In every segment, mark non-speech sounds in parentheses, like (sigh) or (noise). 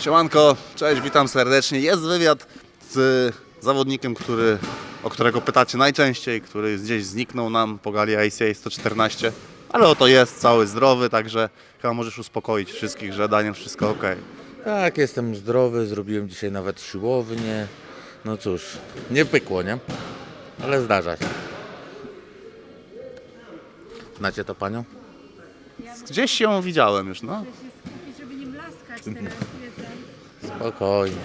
Siemanko, cześć, witam serdecznie. Jest wywiad z zawodnikiem, który, o którego pytacie najczęściej, który gdzieś zniknął nam po gali ICA 114, ale oto jest cały zdrowy, także chyba możesz uspokoić wszystkich, że Daniel wszystko ok. Tak, jestem zdrowy, zrobiłem dzisiaj nawet siłownię. No cóż, nie pykło, nie? Ale zdarza się. Znacie to panią? Gdzieś ją widziałem już, no. żeby nie mlaskać teraz. Spokojnie.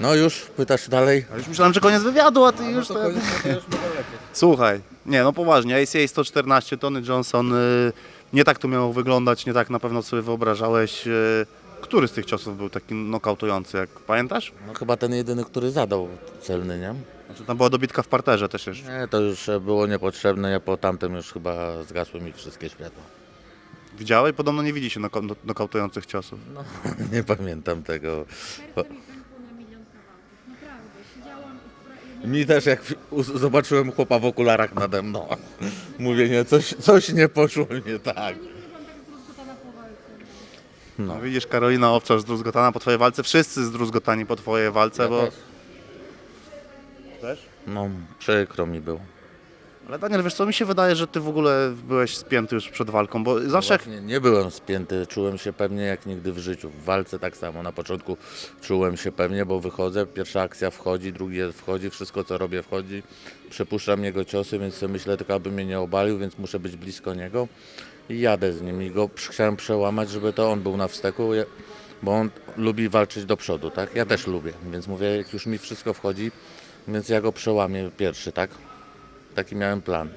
No już, pytasz dalej? A już myślałem, że koniec wywiadu, a ty już... to koniec, (laughs) no to już mogę lecieć. Słuchaj, nie no poważnie, ICA 114, Tony Johnson, y, nie tak to miało wyglądać, nie tak na pewno sobie wyobrażałeś. y, Który z tych ciosów był taki nokautujący, jak pamiętasz? No chyba ten jedyny, który zadał celny, nie? Znaczy tam była dobitka w parterze też jeszcze. Nie, to już e, było niepotrzebne, ja po tamtym już chyba zgasły mi wszystkie światła. Widziałeś? Podobno nie widzi się noko- no- nokautujących ciosów. No, (laughs) nie pamiętam tego. Serce mi pękło na milion kawałków. Naprawdę. Siedziałam i pra- Mi też jak u- zobaczyłem chłopa w okularach nade mną, (laughs) mówię, nie, coś, coś nie poszło nie tak. nigdy nie byłam tak zdruzgotana po walce. No. No. Widzisz, Karolina Owczarz zdruzgotana po twojej walce, wszyscy zdruzgotani po twojej walce, bo... też. Też? No, przykro mi było. Ale Daniel, wiesz co, mi się wydaje, że ty w ogóle byłeś spięty już przed walką, bo zawsze jak... Właśnie nie byłem spięty, czułem się pewnie jak nigdy w życiu. W walce tak samo, na początku czułem się pewnie, bo wychodzę, pierwsza akcja wchodzi, drugie wchodzi, wszystko co robię wchodzi. Przepuszczam jego ciosy, więc sobie myślę tylko, aby mnie nie obalił, więc muszę być blisko niego. I jadę z nim i go chciałem przełamać, żeby to on był na wsteku, bo on lubi walczyć do przodu, tak? Ja też lubię, więc mówię, jak już mi wszystko wchodzi, więc ja go przełamię pierwszy, tak? Taki miałem plan.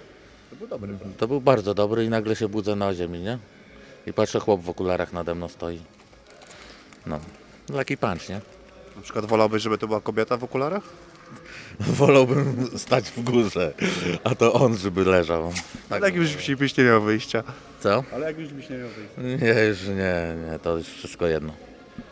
To był bardzo dobry i nagle się budzę na ziemi, nie? I patrzę, chłop w okularach nade mną stoi. No, lucky punch, nie? Na przykład wolałbyś, żeby to była kobieta w okularach? (laughs) Wolałbym stać w górze, a to on, żeby leżał. Tak. Ale jak już byś, byś nie miał wyjścia. Co? Ale jak już byś nie miał wyjścia. Nie, już nie, nie, to już wszystko jedno.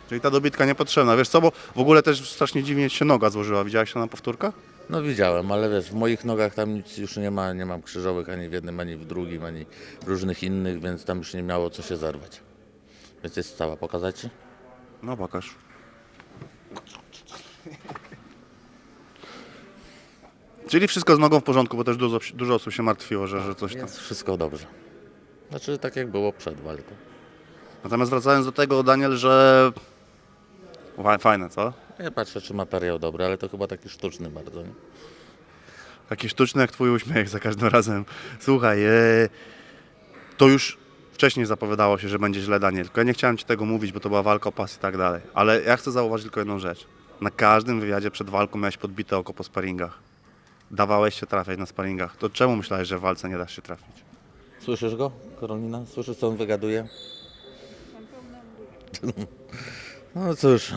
Czyli ta dobitka niepotrzebna. Wiesz co, bo w ogóle też strasznie dziwnie ci się noga złożyła. Widziałeś to na powtórkach? No widziałem, ale wiesz, w moich nogach tam nic już nie ma, nie mam krzyżowych ani w jednym, ani w drugim, ani różnych innych, więc tam już nie miało co się zerwać. Więc jest cała, pokazać ci? No pokaż. Czyli wszystko z nogą w porządku, bo też dużo, dużo osób się martwiło, że, że coś tam. Jest wszystko dobrze. Znaczy tak jak było przed walką. Natomiast wracając do tego, Daniel, że... Fa- Fajne, co? Ja patrzę, czy materiał dobry, ale to chyba taki sztuczny bardzo. Nie? Taki sztuczny jak twój uśmiech za każdym razem. Słuchaj, e, to już wcześniej zapowiadało się, że będzie źle, Daniel. Tylko ja nie chciałem ci tego mówić, bo to była walka o pas i tak dalej. Ale ja chcę zauważyć tylko jedną rzecz. Na każdym wywiadzie przed walką miałeś podbite oko po sparingach. Dawałeś się trafiać na sparingach. To czemu myślałeś, że w walce nie dasz się trafić? Słyszysz go, Karolina? Słyszysz, co on wygaduje? No cóż,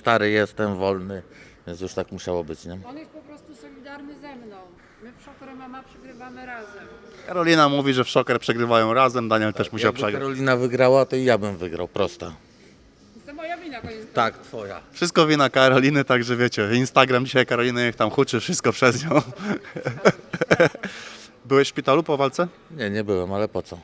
stary jestem, wolny, więc już tak musiało być, nie? On jest po prostu solidarny ze mną. My w Szoker MMA przegrywamy razem. Karolina mówi, że w szoker przegrywają razem, Daniel też musiał Jakby przegrać. Karolina wygrała, to i ja bym wygrał, prosta. To moja wina koniec. Tak, twoja. Wszystko wina Karoliny, także wiecie, Instagram dzisiaj Karoliny niech tam huczy, wszystko przez nią. (laughs) Byłeś w szpitalu po walce? Nie, nie byłem, ale po co?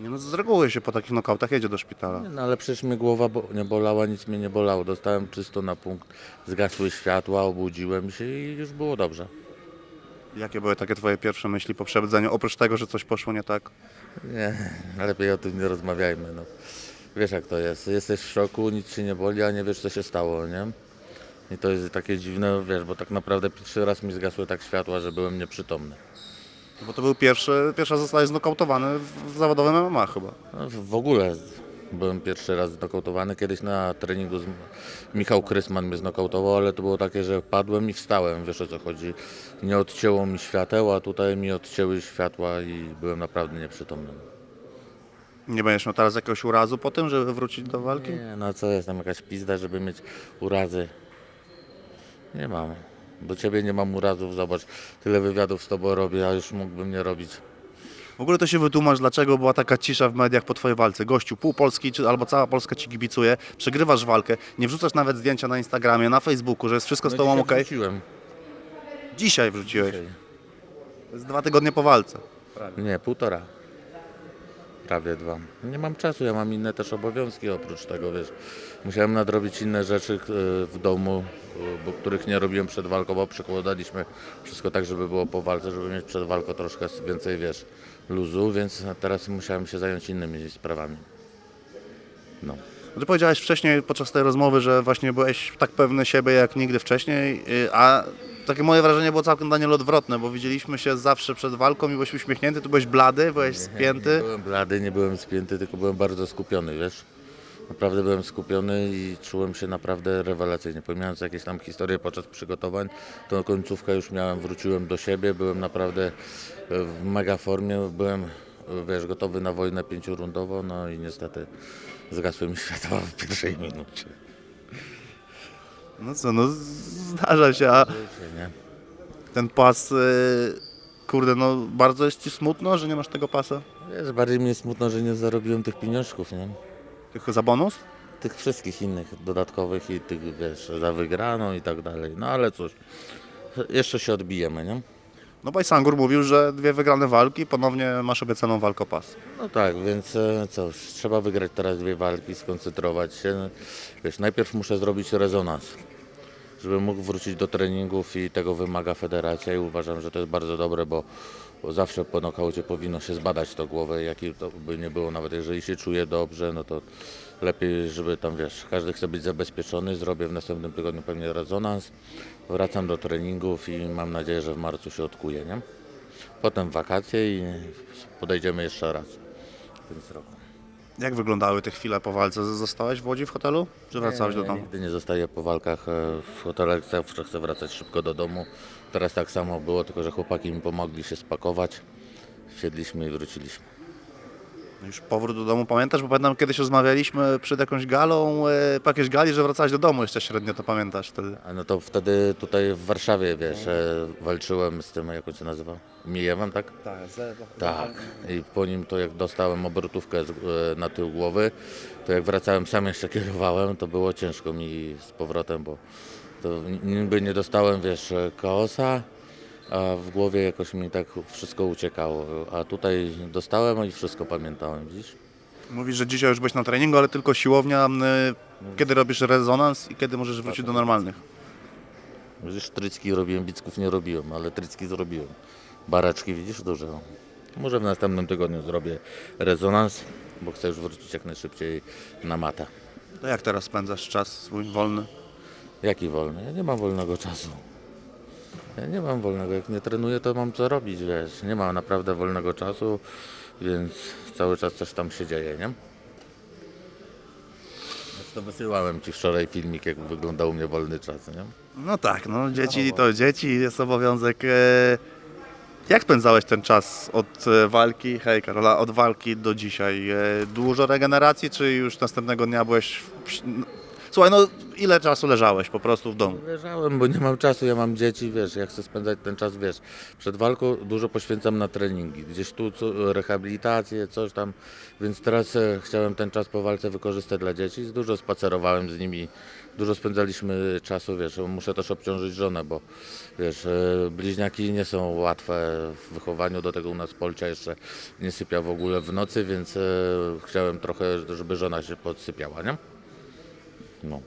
Nie no, z reguły się po takich nokautach jedzie do szpitala. Nie, No ale przecież mnie głowa bo nie bolała, nic mnie nie bolało. Dostałem czysto na punkt, zgasły światła, obudziłem się i już było dobrze. Jakie były takie twoje pierwsze myśli po przebudzeniu, oprócz tego, że coś poszło nie tak? Nie, lepiej o tym nie rozmawiajmy. No. Wiesz jak to jest, jesteś w szoku, nic się nie boli, a nie wiesz co się stało, nie? I to jest takie dziwne, wiesz, bo tak naprawdę pierwszy raz mi zgasły tak światła, że byłem nieprzytomny. Bo to był pierwszy, pierwsza zostałeś znokautowany w, zawodowym MMA chyba. No, w w ogóle byłem pierwszy raz znokautowany. Kiedyś na treningu z Michał Krysman mnie znokautował, ale to było takie, że padłem i wstałem, wiesz o co chodzi. Nie odcięło mi świateł, a tutaj mi odcięły światła i byłem naprawdę nieprzytomny. Nie będziesz miał teraz jakiegoś urazu po tym, żeby wrócić do walki? Nie, no co jest tam jakaś pizda, żeby mieć urazy? Nie mam. Do ciebie nie mam urazów, zobacz. Tyle wywiadów z tobą robię, a już mógłbym nie robić. W ogóle to się wytłumacz, dlaczego była taka cisza w mediach po twojej walce. Gościu, pół Polski czy, albo cała Polska ci kibicuje, przegrywasz walkę, nie wrzucasz nawet zdjęcia na Instagramie, na Facebooku, że jest wszystko z No tobą dzisiaj ok. wróciłem. Dzisiaj wrzuciłeś. Dzisiaj. To jest dwa tygodnie po walce. Nie, półtora. Prawie dwa. Nie mam czasu, ja mam inne też obowiązki oprócz tego, wiesz. Musiałem nadrobić inne rzeczy e, w domu, e, bo których nie robiłem przed walką, bo przekładaliśmy wszystko tak, żeby było po walce, żeby mieć przed walką troszkę więcej, wiesz, luzu, więc teraz musiałem się zająć innymi sprawami. No. Ty powiedziałeś wcześniej podczas tej rozmowy, że właśnie byłeś tak pewny siebie jak nigdy wcześniej, y, a takie moje wrażenie było całkiem Daniel odwrotne, bo widzieliśmy się zawsze przed walką i byłeś uśmiechnięty, ty byłeś blady, byłeś Nie spięty. byłem blady, nie byłem spięty, tylko byłem bardzo skupiony, wiesz. Naprawdę byłem skupiony i czułem się naprawdę rewelacyjnie. Pomijając jakieś tam historie podczas przygotowań, to końcówkę już miałem, wróciłem do siebie, byłem naprawdę e, w mega formie, byłem, wiesz, gotowy na wojnę pięciorundową, no i niestety zgasły mi światła w pierwszej minucie. No co, no zdarza się, a Nie? ten pas, y, kurde, no bardzo jest ci smutno, że nie masz tego pasa? Wiesz, bardziej mi jest smutno, że nie zarobiłem tych pieniążków, nie? Tylko za bonus? tych wszystkich innych dodatkowych i tych, wiesz, za wygraną i tak dalej. No ale cóż, jeszcze się odbijemy, nie? No Bajsangur mówił, że dwie wygrane walki, ponownie masz obiecaną walkę o pas. No tak, więc e, co, trzeba wygrać teraz dwie walki, skoncentrować się. Wiesz, najpierw muszę zrobić rezonans, żebym mógł wrócić do treningów i tego wymaga federacja i uważam, że to jest bardzo dobre, bo, bo zawsze po nokaucie powinno się zbadać to głowę, jaki to by nie było, nawet jeżeli się czuje dobrze, no to lepiej, żeby tam, wiesz, każdy chce być zabezpieczony, zrobię w następnym tygodniu pewnie rezonans, wracam do treningów i mam nadzieję, że w marcu się odkuję, nie? Potem wakacje i podejdziemy jeszcze raz w tym roku. Jak wyglądały te chwile po walce? Zostałeś w Łodzi w hotelu? Czy wracałeś do domu? Nigdy nie zostaję po walkach e, w hotelach, zawsze chcę wracać szybko do domu. Teraz tak samo było, tylko że chłopaki mi pomogli się spakować. Wsiedliśmy i wróciliśmy. Już powrót do domu pamiętasz? Bo pamiętam kiedyś rozmawialiśmy przed jakąś galą, e, po jakiejś gali, że wracałeś do domu jeszcze średnio, to pamiętasz wtedy. A no to wtedy tutaj w Warszawie, wiesz, e, walczyłem z tym, jak on się nazywa? Mijewem, tak? Tak, Tak. I po nim to jak dostałem obrotówkę z, e, na tył głowy, to jak wracałem sam jeszcze kierowałem, to było ciężko mi z powrotem, bo to niby nie dostałem, wiesz, kaosa, a w głowie jakoś mi tak wszystko uciekało. A tutaj dostałem i wszystko pamiętałem, widzisz? Mówisz, że dzisiaj już byłeś na treningu, ale tylko siłownia. Kiedy robisz rezonans i kiedy możesz wrócić do normalnych? Widzisz, trycki robiłem, bicków nie robiłem, ale trycki zrobiłem. Baraczki, widzisz, duże. Może w następnym tygodniu zrobię rezonans, bo chcę już wrócić jak najszybciej na matę. To jak teraz spędzasz czas swój wolny? Jaki wolny? Ja nie mam wolnego czasu. Ja nie mam wolnego. Jak nie trenuję, to mam co robić, wiesz. Nie mam naprawdę wolnego czasu, więc cały czas coś tam się dzieje, nie? Zresztą wysyłałem Ci wczoraj filmik, jak wyglądał u mnie wolny czas, nie? No tak, no dzieci to dzieci, jest obowiązek. e, Jak spędzałeś ten czas od e, walki, hej Karola, od walki do dzisiaj? E, Dużo regeneracji, czy już następnego dnia byłeś... Słuchaj, no ile czasu leżałeś po prostu w domu? Leżałem, bo nie mam czasu, ja mam dzieci, wiesz, ja chcę spędzać ten czas, wiesz, przed walką dużo poświęcam na treningi, gdzieś tu co, rehabilitację, coś tam, więc teraz e, chciałem ten czas po walce wykorzystać dla dzieci, dużo spacerowałem z nimi, dużo spędzaliśmy czasu, wiesz, muszę też obciążyć żonę, bo wiesz, e, bliźniaki nie są łatwe w wychowaniu, do tego u nas Polcia jeszcze nie sypia w ogóle w nocy, więc e, chciałem trochę, żeby żona się podsypiała, nie? No.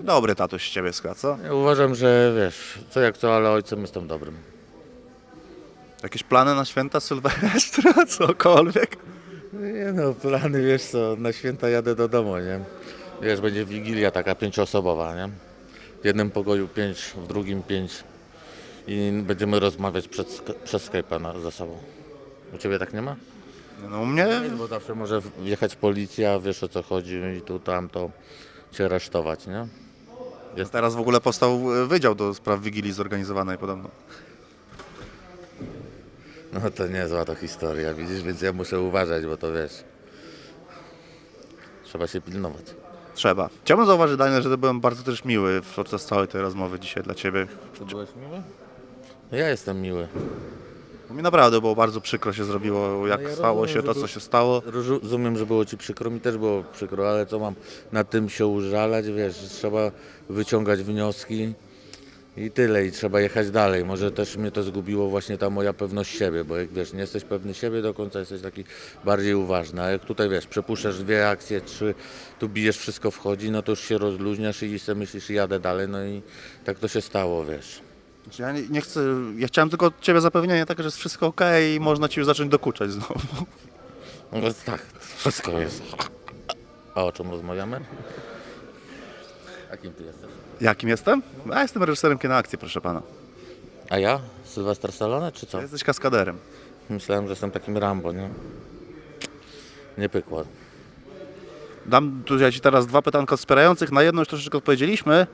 Dobry tatuś z ciebie skład, co? Ja uważam, że wiesz, co jak co, ale ojcem jestem dobrym. Jakieś plany na święta Sylwestra, (laughs) cokolwiek? Nie no, plany wiesz co, na święta jadę do domu, nie? Wiesz, będzie wigilia taka pięcioosobowa, nie? W jednym pokoju pięć, w drugim pięć i będziemy rozmawiać przed, sk- przez Skype'a na, ze sobą. U Ciebie tak nie ma? No u mnie Bo zawsze może wjechać policja, wiesz o co chodzi i tu, tam, to Cię aresztować, nie? teraz w ogóle powstał e, wydział do spraw Wigilii zorganizowanej podobno. No to niezła to historia, widzisz, więc ja muszę uważać, bo to wiesz, trzeba się pilnować. Trzeba. Chciałbym zauważyć, Daniel, że to byłem bardzo też miły podczas całej tej rozmowy dzisiaj dla ciebie. Ty byłeś miły? Ja jestem miły. Mi naprawdę było bardzo przykro się zrobiło, jak No ja stało rozumiem, się to, co się stało. Rozumiem, że było ci przykro, mi też było przykro, ale co mam na tym się użalać, wiesz, trzeba wyciągać wnioski. I tyle, i trzeba jechać dalej. Może też mnie to zgubiło właśnie ta moja pewność siebie, bo jak wiesz, nie jesteś pewny siebie do końca, jesteś taki bardziej uważny. A jak tutaj wiesz, przepuszczasz dwie akcje, trzy, tu bijesz, wszystko wchodzi, no to już się rozluźniasz i sobie myślisz, jadę dalej, no i tak to się stało, wiesz. Znaczy, Ja nie, nie chcę, ja chciałem tylko od Ciebie zapewnienie takie, że jest wszystko ok i można Ci już zacząć dokuczać znowu. No więc tak, wszystko jest. A o czym rozmawiamy? A kim ty jesteś? Jakim jestem? Ja jestem reżyserem kina akcji, proszę Pana. A ja? Sylwester Stallone, czy co? Ty jesteś kaskaderem. Myślałem, że jestem takim Rambo, nie? Nie pykło. Dam tu ja Ci teraz dwa pytanka wspierających. Na jedno już troszeczkę odpowiedzieliśmy,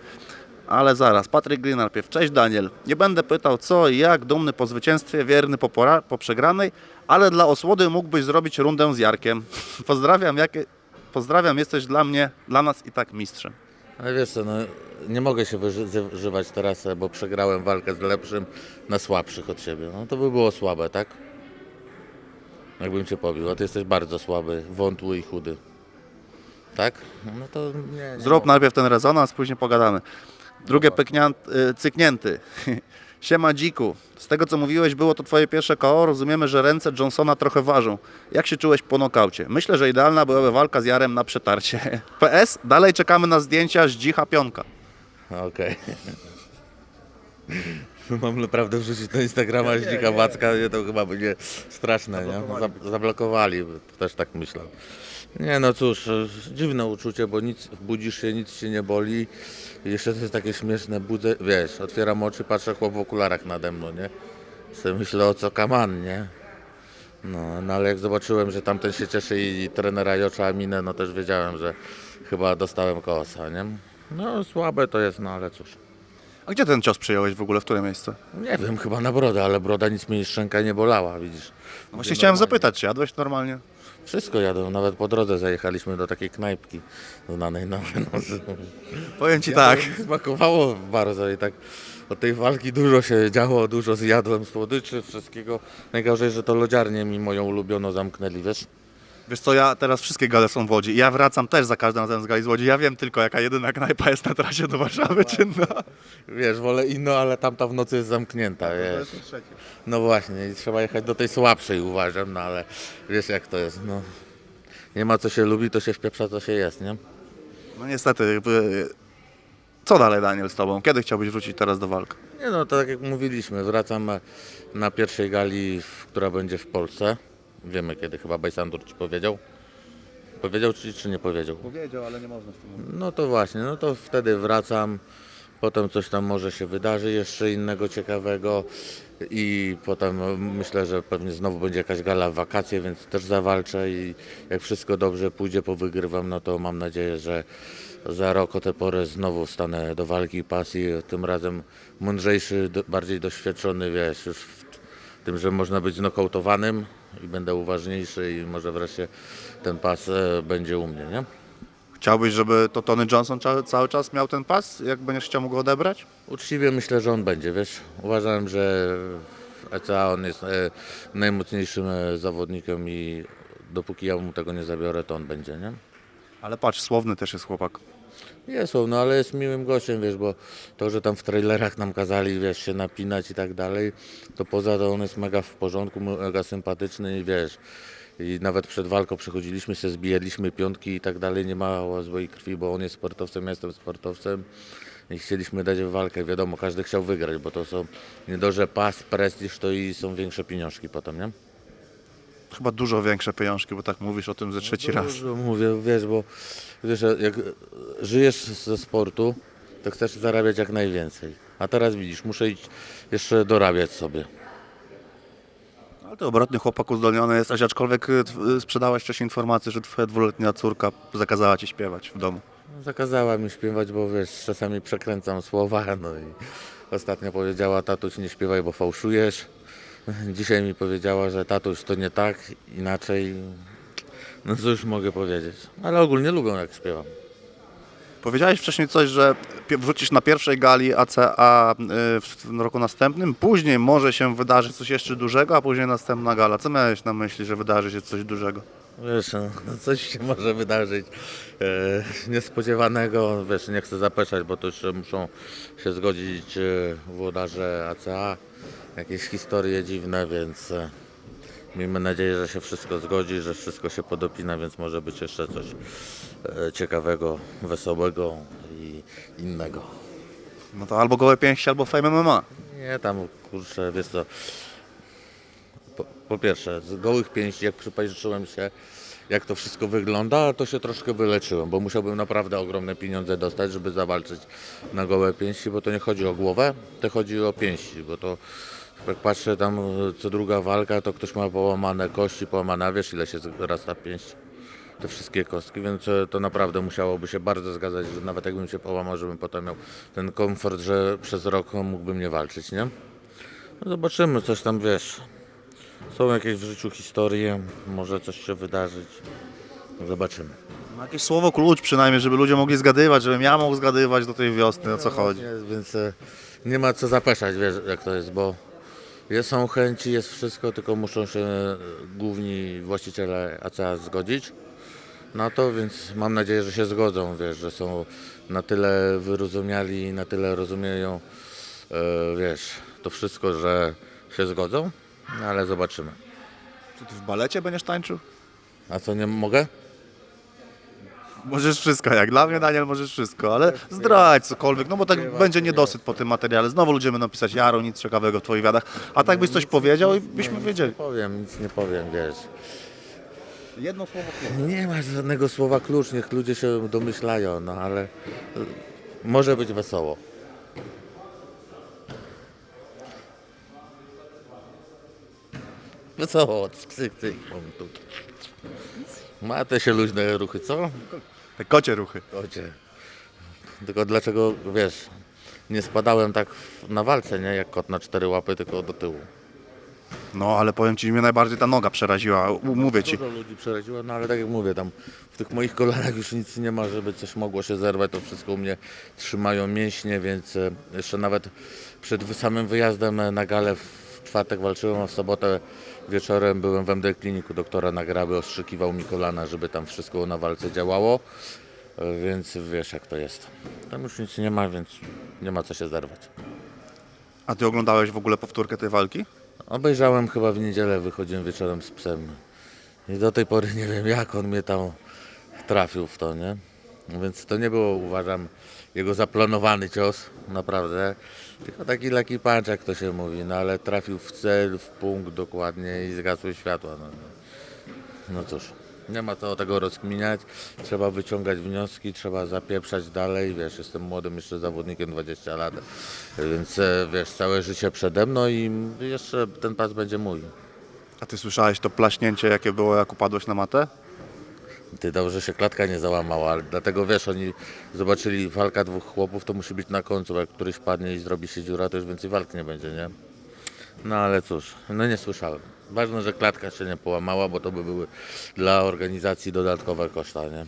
ale zaraz. Patryk Green najpierw. Cześć Daniel. Nie będę pytał co i jak, dumny po zwycięstwie, wierny po, pora- po przegranej, ale dla osłody mógłbyś zrobić rundę z Jarkiem. (laughs) Pozdrawiam, jakie... Pozdrawiam, jesteś dla mnie, dla nas i tak mistrzem. Ale wiesz co, no, nie mogę się wyżywać teraz, bo przegrałem walkę z lepszym na słabszych od siebie. No to by było słabe, tak? Jakbym cię pobił, a ty jesteś bardzo słaby, wątły i chudy. Tak? No to nie, nie Zrób najpierw ten rezonans, później pogadamy. Drugie pykniant, y, cyknięty. (laughs) Siema dziku. Z tego co mówiłeś, było to twoje pierwsze koło. Rozumiemy, że ręce Johnsona trochę ważą. Jak się czułeś po nokaucie? Myślę, że idealna byłaby walka z Jarem na przetarcie. (laughs) PS, dalej czekamy na zdjęcia z dzicha pionka. Okej. (laughs) Mam naprawdę wrzucić na Instagrama z dzika Wacka, nie, to chyba będzie straszne, nie? Zab- Zablokowali, też tak myślę. Nie no cóż, e, dziwne uczucie, bo nic, budzisz się, nic się nie boli. I jeszcze to jest takie śmieszne, budzę, wiesz, otwieram oczy, patrzę chłop w okularach nade mną, nie? Sobie myślę o co kaman, nie? No, no ale jak zobaczyłem, że tamten się cieszy i trenera Jocza minę, no też wiedziałem, że chyba dostałem kosa, nie? No słabe to jest, no ale cóż. A gdzie ten cios przyjąłeś w ogóle? W które miejsce? Nie wiem, chyba na brodę, ale broda nic mi szczęka nie bolała, widzisz. No właśnie chciałem zapytać, czy jadłeś normalnie? Wszystko jadą, nawet po drodze zajechaliśmy do takiej knajpki znanej (laughs) na wynos. Powiem Ci tak. (laughs) Smakowało bardzo i tak od tej walki dużo się działo, dużo zjadłem słodyczy, wszystkiego. Najgorzej, że to lodziarnię mi moją ulubioną zamknęli, wiesz? Wiesz co, ja teraz wszystkie gale są w Łodzi. Ja wracam też za każdym razem z gali z Łodzi. Ja wiem tylko, jaka jedyna knajpa jest na trasie do Warszawy czynna. Wiesz, wolę inną, ale tamta w nocy jest zamknięta, wiesz. No właśnie, i trzeba jechać do tej słabszej, uważam, no ale wiesz jak to jest, no. Nie ma co się lubi, to się wpieprza, co się jest, nie? No niestety, jakby... Co dalej, Daniel, z Tobą? Kiedy chciałbyś wrócić teraz do walk? Nie no, tak jak mówiliśmy, wracam na pierwszej gali, w- która będzie w Polsce. Wiemy kiedy, chyba Bajsandur Ci powiedział. Powiedział Ci, czy nie powiedział? Powiedział, ale nie można tym mówić. No to właśnie, no to wtedy wracam, potem coś tam może się wydarzy jeszcze innego ciekawego i potem e, myślę, że pewnie znowu będzie jakaś gala w wakacje, więc też zawalczę i jak wszystko dobrze pójdzie, powygrywam, no to mam nadzieję, że za rok o tę porę znowu stanę do walki i pasji, tym razem mądrzejszy, bardziej doświadczony, wiesz, już w tym, że można być znokautowanym i będę uważniejszy i może wreszcie ten pas e, będzie u mnie, nie? Chciałbyś, żeby to Tony Johnson ca- cały czas miał ten pas? Jak będziesz chciał mu go odebrać? Uczciwie myślę, że on będzie, wiesz. Uważam, że w ECA on jest e, najmocniejszym e, zawodnikiem i dopóki ja mu tego nie zabiorę, to on będzie, nie? Ale patrz, słowny też jest chłopak. Jest on, no ale jest miłym gościem, wiesz, bo to, że tam w trailerach nam kazali, wiesz, się napinać i tak dalej, to poza to on jest mega w porządku, mega sympatyczny i wiesz, i nawet przed walką przychodziliśmy się, zbijaliśmy piątki i tak dalej, nie ma złej krwi, bo on jest sportowcem, ja jestem sportowcem i chcieliśmy dać w walkę, wiadomo, każdy chciał wygrać, bo to są nie dość, że pas, prestiż, to i są większe pieniążki potem, nie? Chyba dużo większe pieniążki, bo tak mówisz o tym ze trzeci raz. Dużo mówię, wiesz, bo wiesz, jak żyjesz ze sportu, to chcesz zarabiać jak najwięcej. A teraz widzisz, muszę iść jeszcze dorabiać sobie. Ale ty obrotny chłopak uzdolniony jesteś, aczkolwiek y, tw- sprzedałeś wcześniej informację, że twoja dwuletnia córka zakazała ci śpiewać w domu. Zakazała mi śpiewać, bo wiesz, czasami przekręcam słowa, no i ostatnio powiedziała, tatuś nie śpiewaj, bo fałszujesz. Dzisiaj mi powiedziała, że tatuś to nie tak, inaczej. No cóż mogę powiedzieć. Ale ogólnie lubią jak śpiewam. Powiedziałeś wcześniej coś, że wrzucisz na pierwszej gali ACA y, w w roku następnym, później może się wydarzy coś jeszcze dużego, a później następna gala. Co miałeś na myśli, że wydarzy się coś dużego? Wiesz, no, coś się może wydarzyć e, niespodziewanego. Wiesz, nie chcę zapeszać, bo to jeszcze muszą się zgodzić e, włodarze ACA. Jakieś historie dziwne, więc e, miejmy nadzieję, że się wszystko zgodzi, że wszystko się podopina, więc może być jeszcze coś e, ciekawego, wesołego i innego. No to albo gołe pięści, albo Fame MMA. Nie, tam kurczę, wiesz co. Po, po pierwsze, z gołych pięści, jak przypatrzyłem się, jak to wszystko wygląda, to się troszkę wyleczyłem, bo musiałbym naprawdę ogromne pieniądze dostać, żeby zawalczyć na gołe pięści, bo to nie chodzi o głowę, to chodzi o pięści, bo to jak patrzę tam co druga walka, to ktoś ma połamane kości, połamane, wiesz ile się zrasta pięść? te wszystkie kostki, więc e, to naprawdę musiałoby się bardzo zgadzać, że nawet jakbym się połamał, żebym potem miał ten komfort, że przez rok mógłbym nie walczyć, nie? No zobaczymy, coś tam wiesz. Są jakieś w życiu historie, może coś się wydarzyć. Zobaczymy. No jakieś słowo klucz przynajmniej, żeby ludzie mogli zgadywać, żebym ja mógł zgadywać do tej wiosny, o co chodzi. Jest, więc e, nie ma co zapeszać, wiesz jak to jest, bo jest, są chęci, jest wszystko, tylko muszą się e, główni właściciele ACA zgodzić na to, więc mam nadzieję, że się zgodzą, wiesz, że są na tyle wyrozumiali, na tyle rozumieją, e, wiesz, to wszystko, że się zgodzą, no, ale zobaczymy. Czy ty w balecie będziesz tańczył? A co, nie mogę? Możesz wszystko, jak dla mnie Daniel, możesz wszystko, ale zdradź cokolwiek, no bo tak będzie niedosyt po tym materiale. Znowu ludzie będą pisać, Jaro, nic ciekawego w twoich wiadach, a tak byś coś powiedział i byśmy wiedzieli. Nie powiem, nic nie powiem, wiesz. Jedno słowo Nie ma żadnego słowa klucz, niech ludzie się domyślają, no ale y, może być wesoło. Wesoło, cyk, cyk, mam tu. Ma te się luźne ruchy, co? Te kocie ruchy. Kocie. Tylko dlaczego, wiesz, nie spadałem tak na walce, nie? Jak kot na cztery łapy, tylko do tyłu. No ale powiem ci, mnie najbardziej ta noga przeraziła, U- mówię ci. Dużo ludzi przeraziło, no ale tak jak mówię, tam w tych moich kolanach już nic nie ma, żeby coś mogło się zerwać, to wszystko u mnie trzymają mięśnie, więc e, jeszcze nawet przed wy- samym wyjazdem e, na galę w czwartek walczyłem, a w sobotę wieczorem byłem w MD Kliniku doktora Nagraby, ostrzykiwał mi kolana, żeby tam wszystko na walce działało, E, więc wiesz jak to jest. Tam już nic nie ma, więc nie ma co się zerwać. A ty oglądałeś w ogóle powtórkę tej walki? Obejrzałem chyba w niedzielę, wychodziłem wieczorem z psem. I do tej pory nie wiem, jak on mnie tam trafił w to, nie? Więc to nie było, uważam, jego zaplanowany cios, naprawdę. Tylko taki lucky punch, jak to się mówi, no ale trafił w cel, w punkt dokładnie i zgasły światła. No, no. no cóż, nie ma co tego rozkminiać, trzeba wyciągać wnioski, trzeba zapieprzać dalej, wiesz, jestem młodym jeszcze zawodnikiem, 20 lat, więc e, wiesz, całe życie przede mną i jeszcze ten pas będzie mój. A ty słyszałeś to plaśnięcie, jakie było, jak upadłeś na matę? Ty dobrze się klatka nie załamała, ale dlatego wiesz, oni zobaczyli walka dwóch chłopów, to musi być na końcu, bo jak któryś padnie i zrobi się dziura, to już więcej walk nie będzie, nie? No ale cóż, no nie słyszałem. Ważne, że klatka się nie połamała, bo to by były dla organizacji dodatkowe koszta, nie?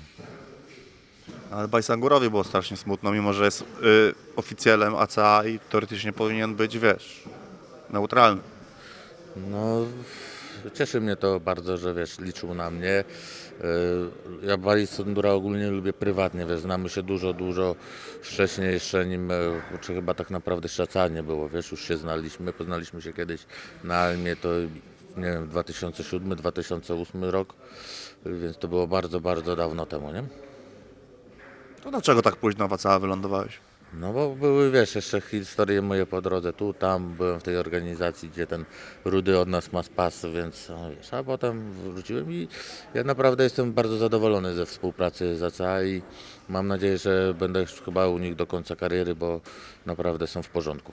Ale Bajsangurowi było strasznie smutno, mimo że jest y, oficjalem ACA i teoretycznie powinien być, wiesz, neutralny. No, cieszy mnie to bardzo, że wiesz, liczył na mnie. Yy, Ja Bali Sondura ogólnie lubię prywatnie, wiesz, znamy się dużo, dużo wcześniej jeszcze nim, e, czy chyba tak naprawdę szaca nie było, wiesz, już się znaliśmy, poznaliśmy się kiedyś na Almie, to nie wiem, 2007-2008 rok, więc to było bardzo, bardzo dawno temu, nie? To dlaczego tak późno w ACA wylądowałeś? No bo były, wiesz, jeszcze historie moje po drodze, tu, tam, byłem w tej organizacji, gdzie ten Rudy od nas ma spas, więc no, wiesz, a potem wróciłem i ja naprawdę jestem bardzo zadowolony ze współpracy z ACA i mam nadzieję, że będę już chyba u nich do końca kariery, bo naprawdę są w porządku.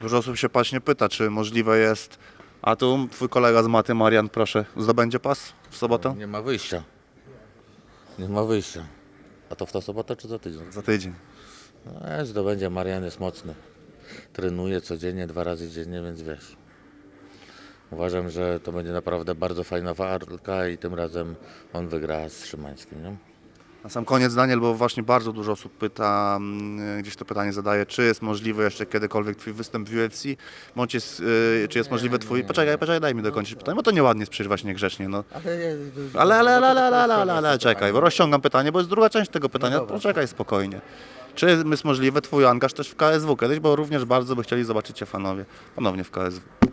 Dużo osób się właśnie pyta, czy możliwe jest, a tu twój kolega z maty, Marian, proszę, zdobędzie pas w sobotę? Nie ma wyjścia. Nie ma wyjścia. A to w tę sobotę czy za tydzień? Za tydzień. No, e, zdobędzie, Marian jest mocny. Trenuje codziennie, dwa razy dziennie, więc wiesz. Uważam, że to będzie naprawdę bardzo fajna walka i tym razem on wygra z Szymańskim. Nie? Na sam koniec, Daniel, bo właśnie bardzo dużo osób pyta, mm, gdzieś to pytanie zadaje, czy jest możliwy jeszcze kiedykolwiek Twój występ w UFC? Bądź jest, y, czy jest możliwy Twój... Poczekaj, poczekaj, daj mi dokończyć pytanie, bo to nieładnie jest przerwać niegrzecznie, no. Ale, ale, ale, ale, ale, ale, ale, ale, czekaj, bo rozciągam pytanie, bo jest druga część tego pytania, poczekaj spokojnie. Czy jest możliwy Twój angaż też w KSW kiedyś, bo również bardzo by chcieli zobaczyć Cię fanowie ponownie w KSW.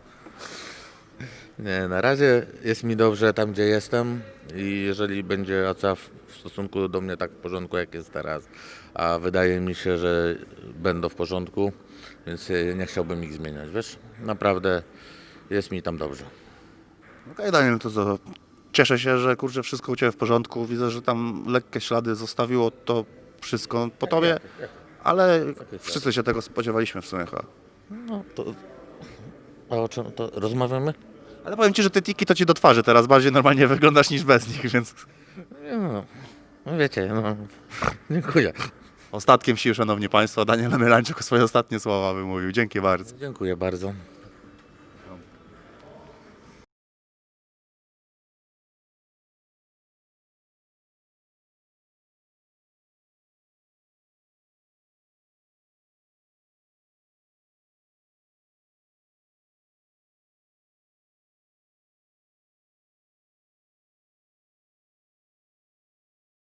Nie, na razie jest mi dobrze tam, gdzie jestem i jeżeli będzie ACA w w stosunku do mnie tak w porządku, jak jest teraz, a wydaje mi się, że będą w porządku, więc nie chciałbym ich zmieniać, wiesz? Naprawdę jest mi tam dobrze. Okej, Daniel, to co? Cieszę się, że kurczę, wszystko u Ciebie w porządku. Widzę, że tam lekkie ślady zostawiło to wszystko po Tobie, ale wszyscy się tego spodziewaliśmy w sumie chyba. No to... A o czym to rozmawiamy? Ale powiem Ci, że te tiki to Ci do twarzy teraz bardziej normalnie wyglądasz niż bez nich, więc No, no wiecie, no, dziękuję. ostatkiem sił, Szanowni Państwo, Daniel Mielańczuk swoje ostatnie słowa wymówił. Dzięki bardzo. Dziękuję bardzo.